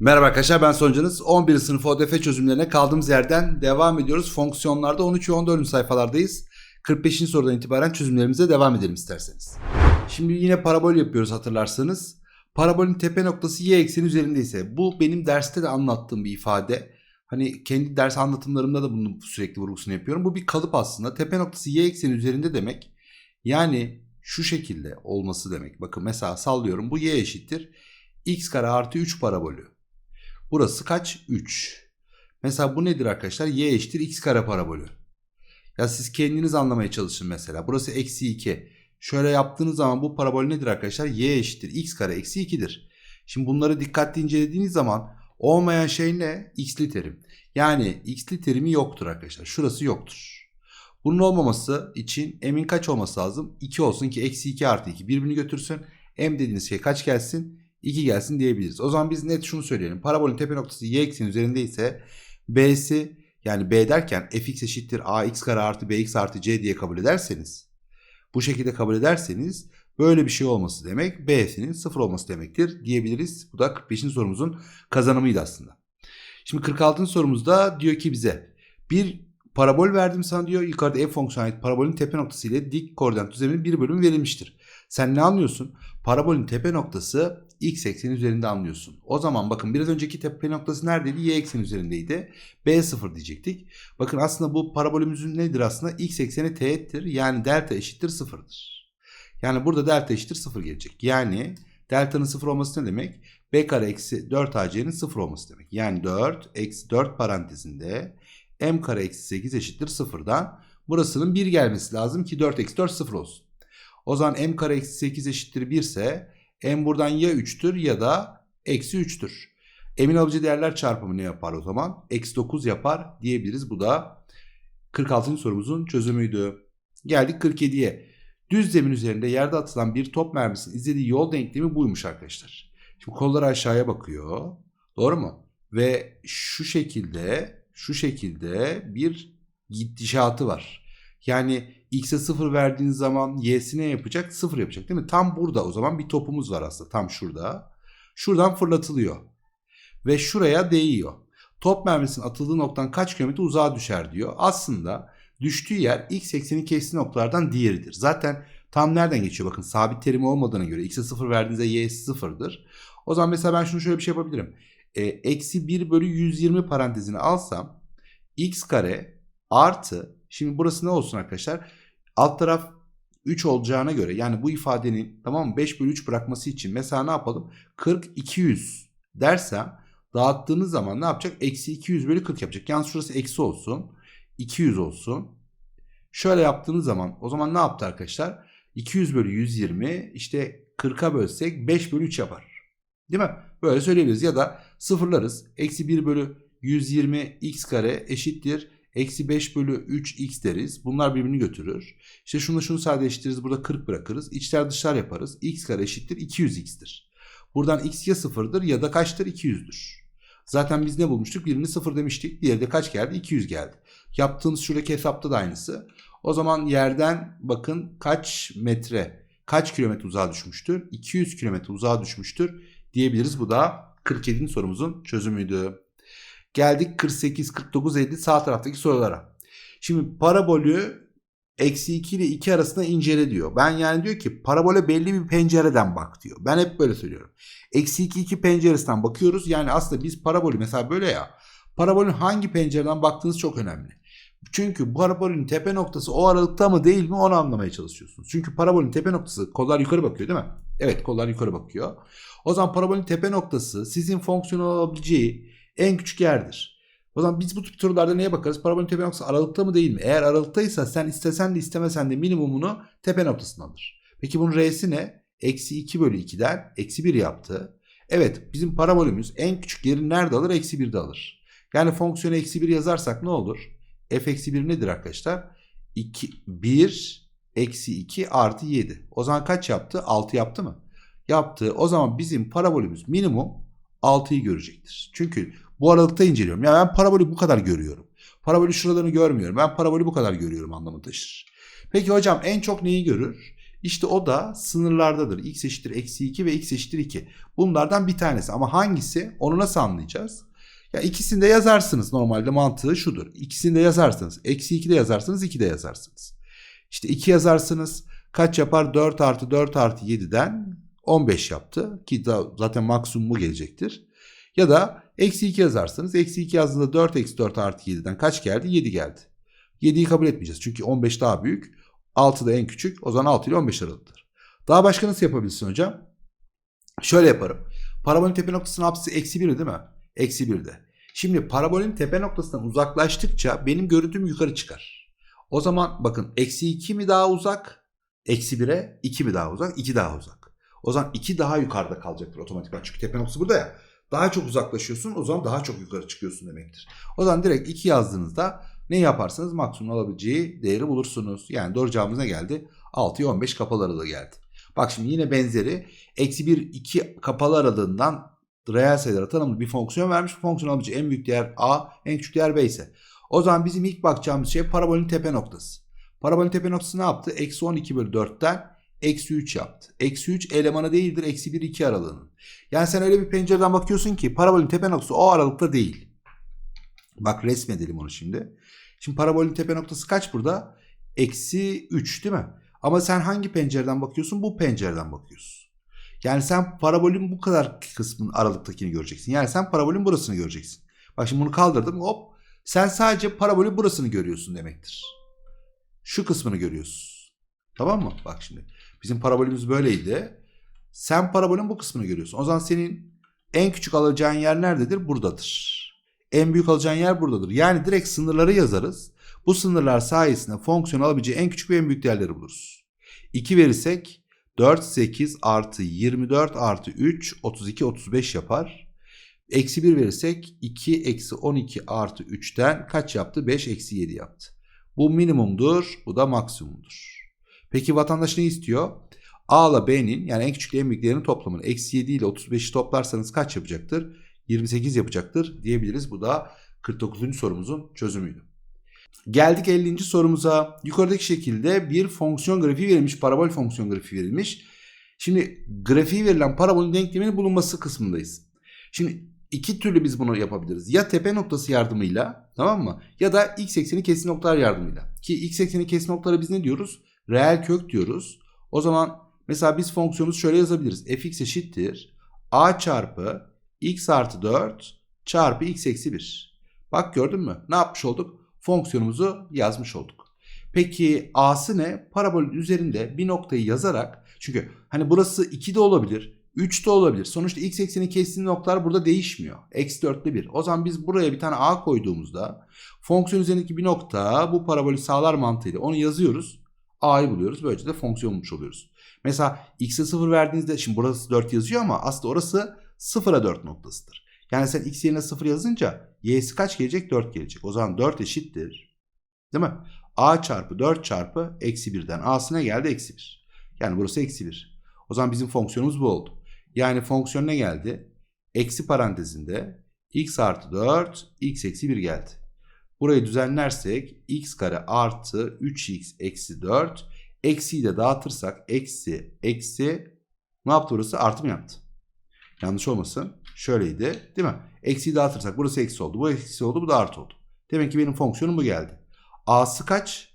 Merhaba arkadaşlar ben Sonucanız. 11. sınıf ODF çözümlerine kaldığımız yerden devam ediyoruz. Fonksiyonlarda 13 ve 14. sayfalardayız. 45. sorudan itibaren çözümlerimize devam edelim isterseniz. Şimdi yine parabol yapıyoruz hatırlarsanız. Parabolün tepe noktası y ekseni üzerindeyse bu benim derste de anlattığım bir ifade. Hani kendi ders anlatımlarımda da bunun sürekli vurgusunu yapıyorum. Bu bir kalıp aslında. Tepe noktası y ekseni üzerinde demek. Yani şu şekilde olması demek. Bakın mesela sallıyorum bu y eşittir. x kare artı 3 parabolü. Burası kaç? 3. Mesela bu nedir arkadaşlar? Y eşittir x kare parabolü. Ya siz kendiniz anlamaya çalışın mesela. Burası eksi 2. Şöyle yaptığınız zaman bu parabol nedir arkadaşlar? Y eşittir x kare eksi 2'dir. Şimdi bunları dikkatli incelediğiniz zaman olmayan şey ne? X'li terim. Yani x'li terimi yoktur arkadaşlar. Şurası yoktur. Bunun olmaması için m'in kaç olması lazım? 2 olsun ki eksi 2 artı 2 birbirini götürsün. M dediğiniz şey kaç gelsin? 2 gelsin diyebiliriz. O zaman biz net şunu söyleyelim. Parabolün tepe noktası y ekseni üzerindeyse b'si yani b derken fx eşittir ax kare artı bx artı c diye kabul ederseniz bu şekilde kabul ederseniz böyle bir şey olması demek b'sinin 0 olması demektir diyebiliriz. Bu da 45. sorumuzun kazanımıydı aslında. Şimdi 46. sorumuzda diyor ki bize bir parabol verdim sana diyor yukarıda f fonksiyonu ait parabolün tepe noktası ile dik koordinat düzleminin bir bölümü verilmiştir. Sen ne anlıyorsun? Parabolün tepe noktası x ekseni üzerinde anlıyorsun. O zaman bakın biraz önceki tepe noktası neredeydi? Y ekseni üzerindeydi. B0 diyecektik. Bakın aslında bu parabolümüzün nedir aslında? X ekseni teğettir. Yani delta eşittir sıfırdır. Yani burada delta eşittir sıfır gelecek. Yani delta'nın sıfır olması ne demek? B kare eksi 4 AC'nin sıfır olması demek. Yani 4 eksi 4 parantezinde m kare eksi 8 eşittir sıfırdan. Burasının 1 gelmesi lazım ki 4 eksi 4 sıfır olsun. O zaman m kare eksi 8 eşittir 1 ise m buradan ya 3'tür ya da eksi 3'tür. M'in alıcı değerler çarpımı ne yapar o zaman? Eksi 9 yapar diyebiliriz. Bu da 46. sorumuzun çözümüydü. Geldik 47'ye. Düz zemin üzerinde yerde atılan bir top mermisinin izlediği yol denklemi buymuş arkadaşlar. Şimdi kollar aşağıya bakıyor. Doğru mu? Ve şu şekilde şu şekilde bir gidişatı var. Yani x'e 0 verdiğiniz zaman y'si ne yapacak? 0 yapacak değil mi? Tam burada o zaman bir topumuz var aslında tam şurada. Şuradan fırlatılıyor. Ve şuraya değiyor. Top mermisinin atıldığı noktadan kaç kilometre uzağa düşer diyor. Aslında düştüğü yer x ekseni kestiği noktalardan diğeridir. Zaten tam nereden geçiyor? Bakın sabit terimi olmadığına göre x'e 0 verdiğinizde y'si 0'dır. O zaman mesela ben şunu şöyle bir şey yapabilirim. E, eksi 1 bölü 120 parantezini alsam x kare artı şimdi burası ne olsun arkadaşlar? Alt taraf 3 olacağına göre yani bu ifadenin tamam mı 5 bölü 3 bırakması için mesela ne yapalım? 40 200 dersem dağıttığınız zaman ne yapacak? Eksi 200 bölü 40 yapacak. Yalnız şurası eksi olsun. 200 olsun. Şöyle yaptığınız zaman o zaman ne yaptı arkadaşlar? 200 bölü 120 işte 40'a bölsek 5 bölü 3 yapar. Değil mi? Böyle söyleyebiliriz ya da sıfırlarız. Eksi 1 bölü 120 x kare eşittir. Eksi 5 bölü 3 x deriz. Bunlar birbirini götürür. İşte şunu şunu sadeleştiririz. Burada 40 bırakırız. İçler dışlar yaparız. x kare eşittir 200x'tir. Buradan x ya sıfırdır ya da kaçtır? 200'dür. Zaten biz ne bulmuştuk? Birini sıfır demiştik. Diğeri de kaç geldi? 200 geldi. Yaptığınız şuradaki hesapta da aynısı. O zaman yerden bakın kaç metre, kaç kilometre uzağa düşmüştür? 200 kilometre uzağa düşmüştür diyebiliriz. Bu da 47. sorumuzun çözümüydü. Geldik 48, 49, 50 sağ taraftaki sorulara. Şimdi parabolü eksi 2 ile 2 arasında incele diyor. Ben yani diyor ki parabole belli bir pencereden bak diyor. Ben hep böyle söylüyorum. Eksi 2 2 penceresinden bakıyoruz. Yani aslında biz parabolü mesela böyle ya. Parabolün hangi pencereden baktığınız çok önemli. Çünkü parabolün tepe noktası o aralıkta mı değil mi onu anlamaya çalışıyorsunuz. Çünkü parabolün tepe noktası kollar yukarı bakıyor değil mi? Evet kollar yukarı bakıyor. O zaman parabolün tepe noktası sizin fonksiyonel olabileceği en küçük yerdir. O zaman biz bu tip sorularda neye bakarız? Parabolün tepe noktası aralıkta mı değil mi? Eğer aralıktaysa sen istesen de istemesen de minimumunu tepe noktasına alır. Peki bunun R'si ne? Eksi 2 bölü 2'den eksi 1 yaptı. Evet bizim parabolümüz en küçük yeri nerede alır? Eksi 1'de alır. Yani fonksiyonu eksi 1 yazarsak ne olur? f eksi 1 nedir arkadaşlar? 2, 1 eksi 2 artı 7. O zaman kaç yaptı? 6 yaptı mı? Yaptı. O zaman bizim parabolümüz minimum 6'yı görecektir. Çünkü bu aralıkta inceliyorum. Yani ben parabolü bu kadar görüyorum. Parabolü şuralarını görmüyorum. Ben parabolü bu kadar görüyorum anlamı taşır. Peki hocam en çok neyi görür? İşte o da sınırlardadır. x eşittir eksi 2 ve x eşittir 2. Bunlardan bir tanesi ama hangisi onu nasıl anlayacağız? Ya ikisini de yazarsınız normalde mantığı şudur. İkisini de yazarsınız. Eksi 2 de yazarsınız 2 de yazarsınız. İşte 2 yazarsınız kaç yapar? 4 artı 4 artı 7'den 15 yaptı. Ki da zaten maksimum bu gelecektir. Ya da eksi 2 yazarsanız eksi 2 yazdığında 4 eksi 4 artı 7'den kaç geldi? 7 geldi. 7'yi kabul etmeyeceğiz. Çünkü 15 daha büyük. 6 da en küçük. O zaman 6 ile 15 aralığıdır. Daha başka nasıl yapabilirsin hocam? Şöyle yaparım. Parabolün tepe noktasının apsisi eksi 1 değil mi? Eksi 1'de. Şimdi parabolün tepe noktasından uzaklaştıkça benim görüntüm yukarı çıkar. O zaman bakın eksi 2 mi daha uzak? Eksi 1'e 2 mi daha uzak? 2 daha uzak. O zaman 2 daha yukarıda kalacaktır otomatikman. Çünkü tepe noktası burada ya. Daha çok uzaklaşıyorsun o zaman daha çok yukarı çıkıyorsun demektir. O zaman direkt 2 yazdığınızda ne yaparsanız maksimum alabileceği değeri bulursunuz. Yani doğru cevabımız ne geldi? 6'ya 15 kapalı aralığı geldi. Bak şimdi yine benzeri. Eksi 1, 2 kapalı aralığından reel sayılara tanımlı bir fonksiyon vermiş. Fonksiyon alabileceği en büyük değer A, en küçük değer B ise. O zaman bizim ilk bakacağımız şey parabolün tepe noktası. Parabolün tepe noktası ne yaptı? Eksi 12 bölü 4'ten eksi 3 yaptı. Eksi 3 elemanı değildir. Eksi 1, 2 aralığının. Yani sen öyle bir pencereden bakıyorsun ki parabolün tepe noktası o aralıkta değil. Bak resmedelim onu şimdi. Şimdi parabolün tepe noktası kaç burada? Eksi 3 değil mi? Ama sen hangi pencereden bakıyorsun? Bu pencereden bakıyorsun. Yani sen parabolün bu kadar kısmın aralıktakini göreceksin. Yani sen parabolün burasını göreceksin. Bak şimdi bunu kaldırdım hop. Sen sadece parabolün burasını görüyorsun demektir. Şu kısmını görüyorsun. Tamam mı? Bak şimdi. Bizim parabolümüz böyleydi. Sen parabolün bu kısmını görüyorsun. O zaman senin en küçük alacağın yer nerededir? Buradadır. En büyük alacağın yer buradadır. Yani direkt sınırları yazarız. Bu sınırlar sayesinde fonksiyon alabileceği en küçük ve en büyük değerleri buluruz. 2 verirsek 4, 8 artı 24 artı 3, 32, 35 yapar. Eksi 1 verirsek 2 eksi 12 artı 3'ten kaç yaptı? 5 eksi 7 yaptı. Bu minimumdur, bu da maksimumdur. Peki vatandaş ne istiyor? A ile B'nin yani en küçük ile en büyük toplamını eksi 7 ile 35'i toplarsanız kaç yapacaktır? 28 yapacaktır diyebiliriz. Bu da 49. sorumuzun çözümüydü. Geldik 50. sorumuza. Yukarıdaki şekilde bir fonksiyon grafiği verilmiş. Parabol fonksiyon grafiği verilmiş. Şimdi grafiği verilen parabolün denkleminin bulunması kısmındayız. Şimdi iki türlü biz bunu yapabiliriz. Ya tepe noktası yardımıyla tamam mı? Ya da x ekseni kesin noktalar yardımıyla. Ki x ekseni kesin noktalara biz ne diyoruz? Reel kök diyoruz. O zaman mesela biz fonksiyonumuzu şöyle yazabiliriz. fx eşittir a çarpı x artı 4 çarpı x eksi 1. Bak gördün mü? Ne yapmış olduk? Fonksiyonumuzu yazmış olduk. Peki a'sı ne? Parabolün üzerinde bir noktayı yazarak çünkü hani burası 2 de olabilir, 3 de olabilir. Sonuçta x ekseni kestiği noktalar burada değişmiyor. Eksi 4'te 1. O zaman biz buraya bir tane a koyduğumuzda fonksiyon üzerindeki bir nokta bu parabolü sağlar mantığıyla onu yazıyoruz. A'yı buluyoruz. Böylece de fonksiyon bulmuş oluyoruz. Mesela x'e 0 verdiğinizde şimdi burası 4 yazıyor ama aslında orası 0'a 4 noktasıdır. Yani sen x yerine 0 yazınca y'si kaç gelecek? 4 gelecek. O zaman 4 eşittir. Değil mi? a çarpı 4 çarpı eksi 1'den a'sı ne geldi? Eksi 1. Yani burası eksi 1. O zaman bizim fonksiyonumuz bu oldu. Yani fonksiyon ne geldi? Eksi parantezinde x artı 4 x eksi 1 geldi. Burayı düzenlersek x kare artı 3x eksi 4 eksiyi de dağıtırsak eksi eksi ne yaptı burası? Artı mı yaptı? Yanlış olmasın. Şöyleydi değil mi? Eksiyi dağıtırsak burası eksi oldu. Bu eksi oldu bu da artı oldu. Demek ki benim fonksiyonum bu geldi. A'sı kaç?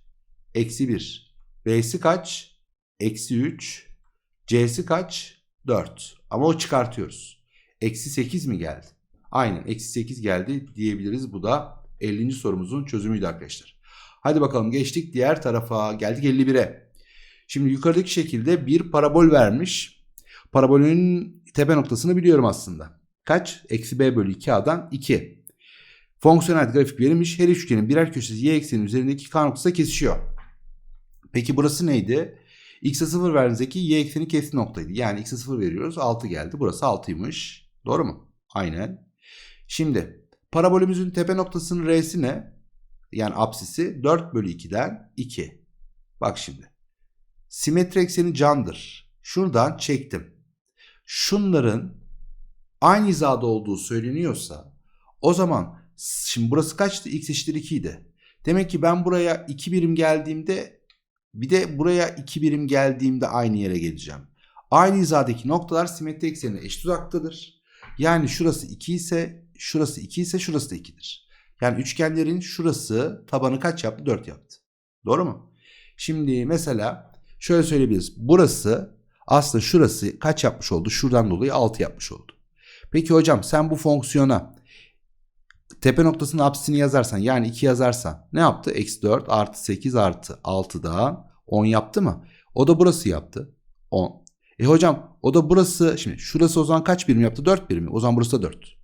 Eksi 1. B'si kaç? Eksi 3. C'si kaç? 4. Ama o çıkartıyoruz. Eksi 8 mi geldi? Aynen eksi 8 geldi diyebiliriz. Bu da 50. sorumuzun çözümüydü arkadaşlar. Hadi bakalım geçtik diğer tarafa. Geldik 51'e. Şimdi yukarıdaki şekilde bir parabol vermiş. Parabolün tepe noktasını biliyorum aslında. Kaç? Eksi b bölü 2a'dan 2. Fonksiyonel grafik verilmiş. Her üçgenin birer köşesi y eksenin üzerindeki k noktası kesişiyor. Peki burası neydi? x'e 0 verdiğinizdeki y ekseni kesin noktaydı. Yani x'e 0 veriyoruz 6 geldi. Burası 6'ymış. Doğru mu? Aynen. Şimdi parabolümüzün tepe noktasının r'si ne? Yani apsisi 4 bölü 2'den 2. Bak şimdi. Simetri ekseni candır. Şuradan çektim. Şunların aynı hizada olduğu söyleniyorsa o zaman şimdi burası kaçtı? x eşittir 2 idi. Demek ki ben buraya 2 birim geldiğimde Bir de buraya 2 birim geldiğimde aynı yere geleceğim. Aynı hizadaki noktalar simetri eksenine eşit uzaktadır. Yani şurası 2 ise şurası 2 ise şurası da 2'dir. Yani üçgenlerin şurası tabanı kaç yaptı? 4 yaptı. Doğru mu? Şimdi mesela şöyle söyleyebiliriz. Burası aslında şurası kaç yapmış oldu? Şuradan dolayı 6 yapmış oldu. Peki hocam sen bu fonksiyona tepe noktasının apsisini yazarsan yani 2 yazarsan ne yaptı? Eksi 4 artı 8 artı 6 daha 10 yaptı mı? O da burası yaptı. 10. E hocam o da burası şimdi şurası o zaman kaç birim yaptı? 4 birim. O zaman burası da 4.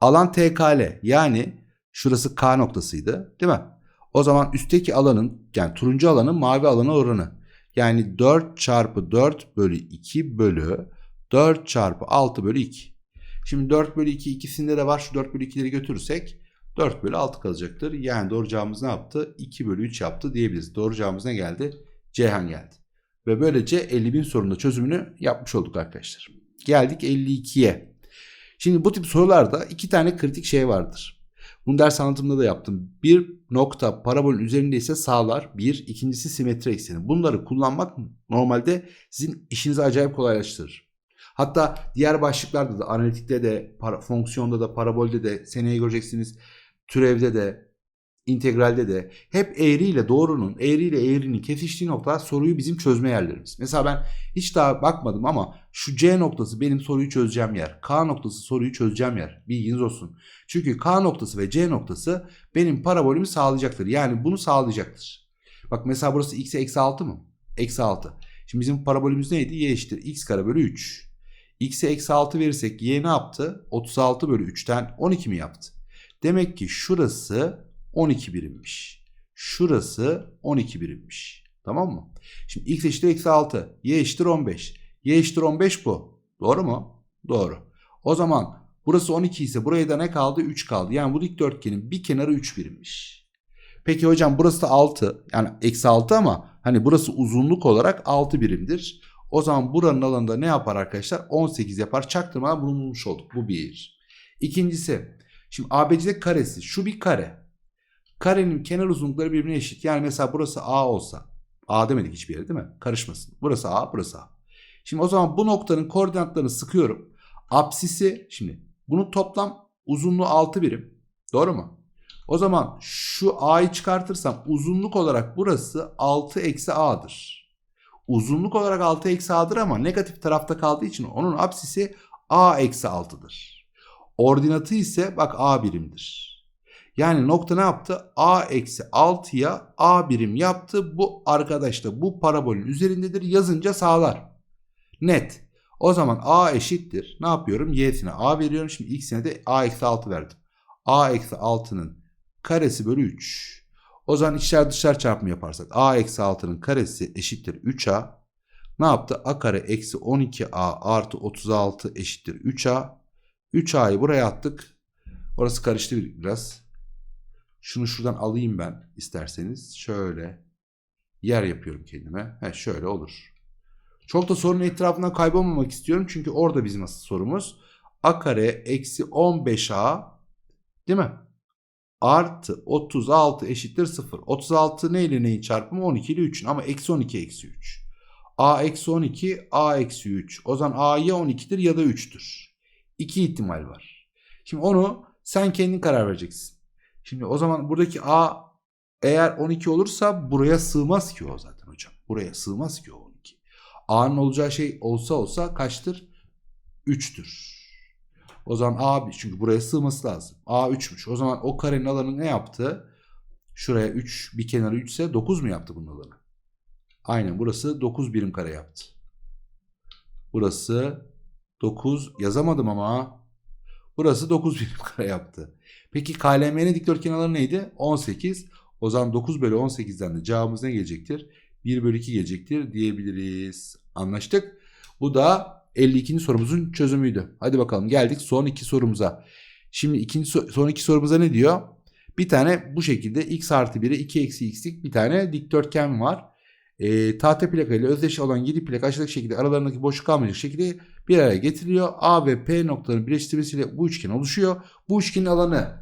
Alan TKL yani şurası K noktasıydı değil mi? O zaman üstteki alanın yani turuncu alanın mavi alana oranı. Yani 4 çarpı 4 bölü 2 bölü 4 çarpı 6 bölü 2. Şimdi 4 bölü 2 ikisinde de var. Şu 4 bölü 2'leri götürürsek 4 bölü 6 kalacaktır. Yani doğru cevabımız ne yaptı? 2 bölü 3 yaptı diyebiliriz. Doğru cevabımız ne geldi? Ceyhan geldi. Ve böylece 50 bin sorunun da çözümünü yapmış olduk arkadaşlar. Geldik 52'ye. Şimdi bu tip sorularda iki tane kritik şey vardır. Bunu ders anlatımında da yaptım. Bir nokta parabolün üzerinde ise sağlar. Bir, ikincisi simetri ekseni. Bunları kullanmak normalde sizin işinizi acayip kolaylaştırır. Hatta diğer başlıklarda da analitikte de, para, fonksiyonda da, parabolde de, seneye göreceksiniz, türevde de, integralde de hep eğri ile doğrunun, eğri ile eğrinin kesiştiği noktalar soruyu bizim çözme yerlerimiz. Mesela ben hiç daha bakmadım ama şu C noktası benim soruyu çözeceğim yer. K noktası soruyu çözeceğim yer. Bilginiz olsun. Çünkü K noktası ve C noktası benim parabolümü sağlayacaktır. Yani bunu sağlayacaktır. Bak mesela burası x eksi 6 mı? Eksi 6. Şimdi bizim parabolümüz neydi? Y eşittir x kare bölü 3. X'e eksi 6 verirsek y ne yaptı? 36 bölü 3'ten 12 mi yaptı? Demek ki şurası 12 birimmiş. Şurası 12 birimmiş. Tamam mı? Şimdi x eşittir eksi 6. Y eşittir 15. Y eşittir 15 bu. Doğru mu? Doğru. O zaman burası 12 ise buraya da ne kaldı? 3 kaldı. Yani bu dikdörtgenin bir kenarı 3 birimmiş. Peki hocam burası da 6. Yani eksi 6 ama hani burası uzunluk olarak 6 birimdir. O zaman buranın alanında ne yapar arkadaşlar? 18 yapar. Çaktırmadan bunu bulmuş olduk. Bu bir. İkincisi. Şimdi ABC'de karesi. Şu bir kare. Karenin kenar uzunlukları birbirine eşit. Yani mesela burası A olsa. A demedik hiçbir yere değil mi? Karışmasın. Burası A, burası A. Şimdi o zaman bu noktanın koordinatlarını sıkıyorum. Apsisi şimdi bunun toplam uzunluğu 6 birim. Doğru mu? O zaman şu A'yı çıkartırsam uzunluk olarak burası 6 eksi A'dır. Uzunluk olarak 6 eksi A'dır ama negatif tarafta kaldığı için onun apsisi A eksi 6'dır. Ordinatı ise bak A birimdir. Yani nokta ne yaptı? A eksi 6'ya A birim yaptı. Bu arkadaş da bu parabolün üzerindedir. Yazınca sağlar. Net. O zaman A eşittir. Ne yapıyorum? Y'sine A veriyorum. Şimdi X'ine de A eksi 6 verdim. A eksi 6'nın karesi bölü 3. O zaman içler dışlar çarpımı yaparsak A eksi 6'nın karesi eşittir 3A. Ne yaptı? A kare eksi 12A artı 36 eşittir 3A. 3A'yı buraya attık. Orası karıştı biraz. Şunu şuradan alayım ben isterseniz. Şöyle yer yapıyorum kendime. He, şöyle olur. Çok da sorunun etrafından kaybolmamak istiyorum. Çünkü orada bizim asıl sorumuz. A kare eksi 15A değil mi? Artı 36 eşittir 0. 36 ne ile neyin çarpımı? 12 ile 3'ün ama eksi 12 eksi 3. A eksi 12 A eksi 3. O zaman A ya 12'dir ya da 3'tür. İki ihtimal var. Şimdi onu sen kendin karar vereceksin. Şimdi o zaman buradaki A eğer 12 olursa buraya sığmaz ki o zaten hocam. Buraya sığmaz ki o 12. A'nın olacağı şey olsa olsa kaçtır? 3'tür. O zaman A çünkü buraya sığması lazım. A 3'müş. O zaman o karenin alanı ne yaptı? Şuraya 3 bir kenarı 3 ise 9 mu yaptı bunun alanı? Aynen burası 9 birim kare yaptı. Burası 9 yazamadım ama burası 9 birim kare yaptı. Peki KLM'nin dikdörtgen alanı neydi? 18. O zaman 9 bölü 18'den de cevabımız ne gelecektir? 1 bölü 2 gelecektir diyebiliriz. Anlaştık. Bu da 52. sorumuzun çözümüydü. Hadi bakalım geldik son iki sorumuza. Şimdi ikinci son iki sorumuza ne diyor? Bir tane bu şekilde x artı 1'e 2 eksi x'lik bir tane dikdörtgen var. E, tahta plaka ile özdeş olan 7 plaka aşağıdaki şekilde aralarındaki boşluk kalmayacak şekilde bir araya getiriliyor. A ve P noktalarının birleştirmesiyle bu üçgen oluşuyor. Bu üçgenin alanı.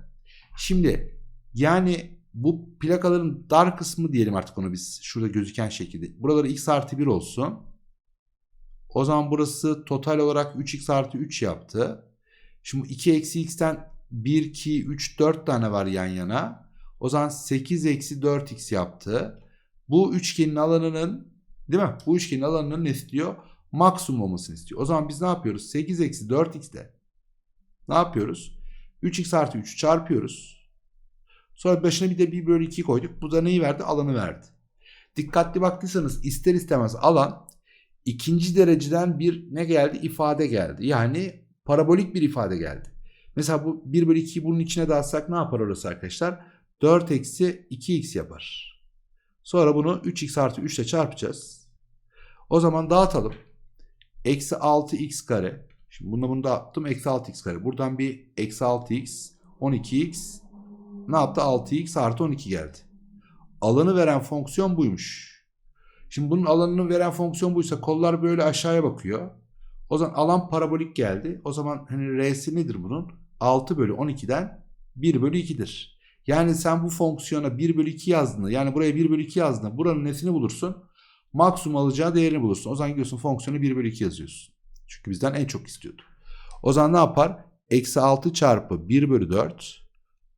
Şimdi yani bu plakaların dar kısmı diyelim artık onu biz şurada gözüken şekilde. Buraları x artı 1 olsun. O zaman burası total olarak 3x artı 3 yaptı. Şimdi 2 eksi x'ten 1, 2, 3, 4 tane var yan yana. O zaman 8 eksi 4x yaptı. Bu üçgenin alanının değil mi? Bu üçgenin alanının ne istiyor? Maksimum olmasını istiyor. O zaman biz ne yapıyoruz? 8 eksi 4x de ne yapıyoruz? 3x artı 3 çarpıyoruz. Sonra başına bir de 1 bölü 2 koyduk. Bu da neyi verdi? Alanı verdi. Dikkatli baktıysanız ister istemez alan ikinci dereceden bir ne geldi? ifade geldi. Yani parabolik bir ifade geldi. Mesela bu 1 bölü 2'yi bunun içine dağıtsak ne yapar orası arkadaşlar? 4 eksi 2x yapar. Sonra bunu 3x artı 3 ile çarpacağız. O zaman dağıtalım. Eksi 6x kare. Şimdi bunu bunu dağıttım. Eksi 6x kare. Buradan bir eksi 6x 12x ne yaptı? 6x artı 12 geldi. Alanı veren fonksiyon buymuş. Şimdi bunun alanını veren fonksiyon buysa kollar böyle aşağıya bakıyor. O zaman alan parabolik geldi. O zaman hani R'si nedir bunun? 6 bölü 12'den 1 bölü 2'dir. Yani sen bu fonksiyona 1 bölü 2 yazdığında yani buraya 1 bölü 2 yazdığında buranın nesini bulursun? Maksimum alacağı değerini bulursun. O zaman gidiyorsun fonksiyonu 1 bölü 2 yazıyorsun. Çünkü bizden en çok istiyordu. O zaman ne yapar? Eksi 6 çarpı 1 bölü 4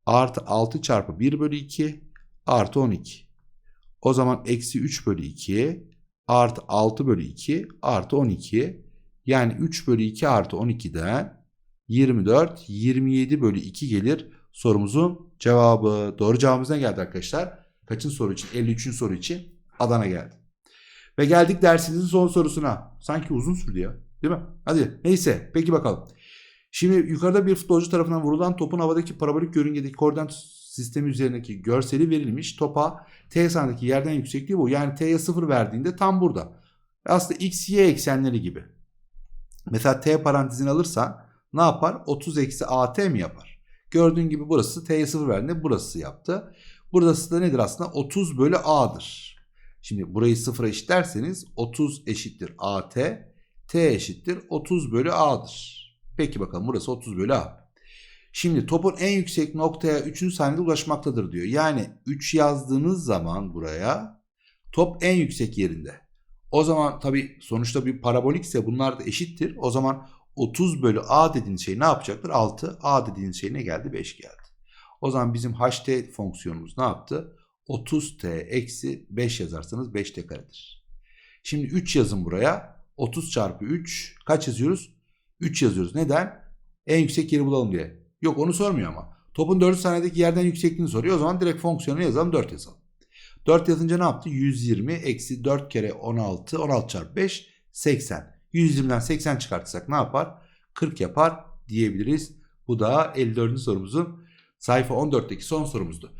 artı 6 çarpı 1 bölü 2 artı 12. O zaman eksi 3 bölü 2 artı 6 bölü 2 artı 12. Yani 3 bölü 2 artı 12'den 24 27 bölü 2 gelir sorumuzun cevabı. Doğru cevabımız ne geldi arkadaşlar? Kaçın soru için? 53. soru için Adana geldi. Ve geldik dersimizin son sorusuna. Sanki uzun sürdü ya. Değil mi? Hadi neyse peki bakalım. Şimdi yukarıda bir futbolcu tarafından vurulan topun havadaki parabolik yörüngedeki koordinat sistemi üzerindeki görseli verilmiş. Topa t sandaki yerden yüksekliği bu. Yani t'ye 0 verdiğinde tam burada. Aslında x, y eksenleri gibi. Mesela t parantezini alırsan ne yapar? 30 eksi at mi yapar? Gördüğün gibi burası t'ye 0 verdiğinde burası yaptı. Burası da nedir aslında? 30 bölü a'dır. Şimdi burayı sıfıra eşitlerseniz 30 eşittir at. T eşittir 30 bölü a'dır. Peki bakalım burası 30 bölü a. Şimdi topun en yüksek noktaya 3. saniyede ulaşmaktadır diyor. Yani 3 yazdığınız zaman buraya top en yüksek yerinde. O zaman tabi sonuçta bir parabolikse bunlar da eşittir. O zaman 30 bölü a dediğiniz şey ne yapacaktır? 6. a dediğiniz şey ne geldi? 5 geldi. O zaman bizim ht fonksiyonumuz ne yaptı? 30t eksi 5 yazarsanız 5t karedir. Şimdi 3 yazın buraya. 30 çarpı 3 kaç yazıyoruz? 3 yazıyoruz. Neden? En yüksek yeri bulalım diye. Yok onu sormuyor ama. Topun 4 saniyedeki yerden yüksekliğini soruyor. O zaman direkt fonksiyonu yazalım 4 yazalım. 4 yazınca ne yaptı? 120 eksi 4 kere 16. 16 çarpı 5 80. 120'den 80 çıkartırsak ne yapar? 40 yapar diyebiliriz. Bu da 54. sorumuzun sayfa 14'teki son sorumuzdu.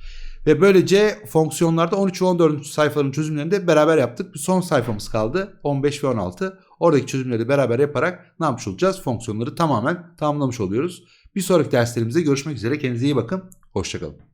Ve böylece fonksiyonlarda 13 ve 14. sayfaların çözümlerini de beraber yaptık. Bir son sayfamız kaldı 15 ve 16. Oradaki çözümleri beraber yaparak ne yapmış olacağız? Fonksiyonları tamamen tamamlamış oluyoruz. Bir sonraki derslerimizde görüşmek üzere. Kendinize iyi bakın. Hoşçakalın.